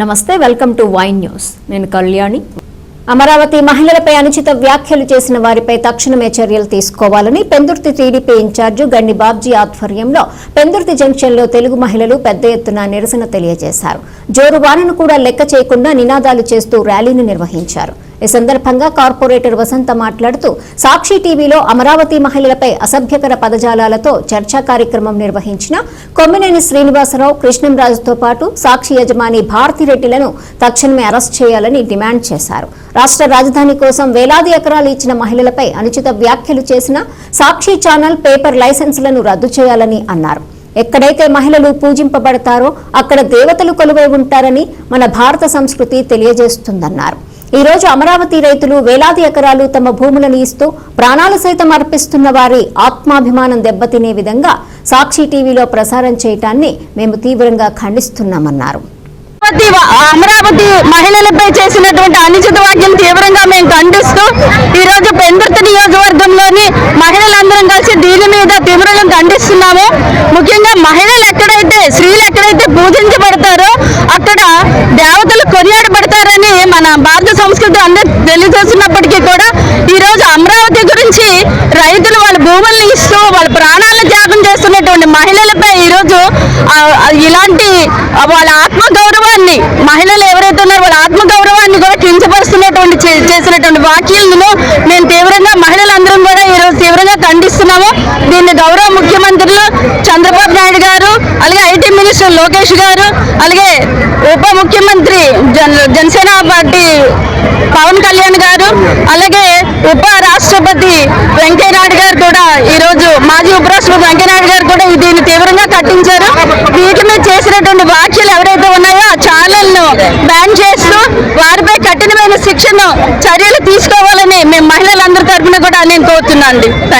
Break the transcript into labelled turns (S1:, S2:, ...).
S1: నమస్తే welcome to wine news. నేను కళ్యాణి. అమరావతి మహిళలపై అనుచిత వ్యాఖ్యలు చేసిన వారిపై తక్షణమే చర్యలు తీసుకోవాలని పెందుర్తి టీడీపీ ఇన్ఛార్జి గండి బాబ్జీ ఆధ్వర్యంలో పెందుర్తి జంక్షన్లో తెలుగు మహిళలు పెద్ద ఎత్తున నిరసన తెలియజేశారు. జోరు వానను కూడా లెక్క చేయకుండా నినాదాలు చేస్తూ ర్యాలీని నిర్వహించారు. ఈ సందర్భంగా కార్పొరేటర్ వసంత మాట్లాడుతూ సాక్షి టీవీలో అమరావతి మహిళలపై అసభ్యకర పదజాలాలతో చర్చా కార్యక్రమం నిర్వహించిన కొమ్మినేని శ్రీనివాసరావు కృష్ణంరాజుతో పాటు సాక్షి యజమాని భారతిరెడ్డిలను తక్షణమే అరెస్ట్ చేయాలని డిమాండ్ చేశారు. రాష్ట్ర రాజధాని కోసం వేలాది ఎకరాలు ఇచ్చిన మహిళలపై అనుచిత వ్యాఖ్యలు చేసిన సాక్షి ఛానల్ పేపర్ లైసెన్సులను రద్దు చేయాలని అన్నారు. ఎక్కడైతే మహిళలు పూజింపబడతారో అక్కడ దేవతలు కొలువై ఉంటారని మన భారత సంస్కృతి తెలియజేస్తుందన్నారు. ఈ రోజు అమరావతి రైతులు వేలాది ఎకరాలు తమ భూములను ఇస్తూ ప్రాణాలు సైతం అర్పిస్తున్న వారి ఆత్మాభిమానం దెబ్బతినే విధంగా సాక్షి టీవీలో ప్రసారం చేయటాన్ని మేము తీవ్రంగా ఖండిస్తున్నామన్నారు.
S2: అమరావతి మహిళలపై చేసినటువంటి అనుచిత వాక్యం తీవ్రంగా మేము ఖండిస్తూ ఈ రోజు పెందుర్తి నియోజకవర్గంలోని మహిళలందరం కలిసి దీని మీద తీవ్రంగా ఖండిస్తున్నాము. ముఖ్యంగా మహిళలు ఎక్కడైతే స్త్రీలు ఎక్కడైతే పూజించబడతారో అక్కడ దేవతలు మన భారత సంస్కృతి అందరూ తెలియజేస్తున్నప్పటికీ కూడా ఈ రోజు అమరావతి గురించి రైతులు వాళ్ళ భూముల్ని ఇస్తూ వాళ్ళ ప్రాణాలను త్యాగం చేస్తున్నటువంటి మహిళలపై ఈరోజు ఇలాంటి వాళ్ళ ఆత్మగౌరవాన్ని మహిళలు ఎవరైతే ఉన్నారో వాళ్ళ ఆత్మగౌరవాన్ని కూడా కించపరుస్తున్నటువంటి చేసినటువంటి వ్యాఖ్యలను మేము తీవ్రంగా మహిళలందరం కూడా ఈరోజు తీవ్రంగా ఖండిస్తున్నాము. దీన్ని గౌరవ ముఖ్యమంత్రులు చంద్రబాబు నాయుడు గారు అలాగే ఐటీ మినిస్టర్ లోకేష్ గారు అలాగే ఉప ముఖ్యమంత్రి జన జనసేన పార్టీ పవన్ కళ్యాణ్ గారు అలాగే ఉప రాష్ట్రపతి వెంకయ్యనాయుడు గారు కూడా ఈ రోజు మాజీ ఉపరాష్ట్రపతి వెంకయ్యనాయుడు గారు కూడా దీన్ని తీవ్రంగా కట్టించారు వీటి మీద చేసినటువంటి వ్యాఖ్యలు ఎవరైతే ఉన్నాయో ఆ ఛానల్ను బ్యాన్ చేస్తూ వారిపై కఠినమైన శిక్షను చర్యలు తీసుకోవాలని మేము మహిళలందరి తరఫున కూడా నేను కోరుతున్నాను అండి థ్యాంక్ యూ.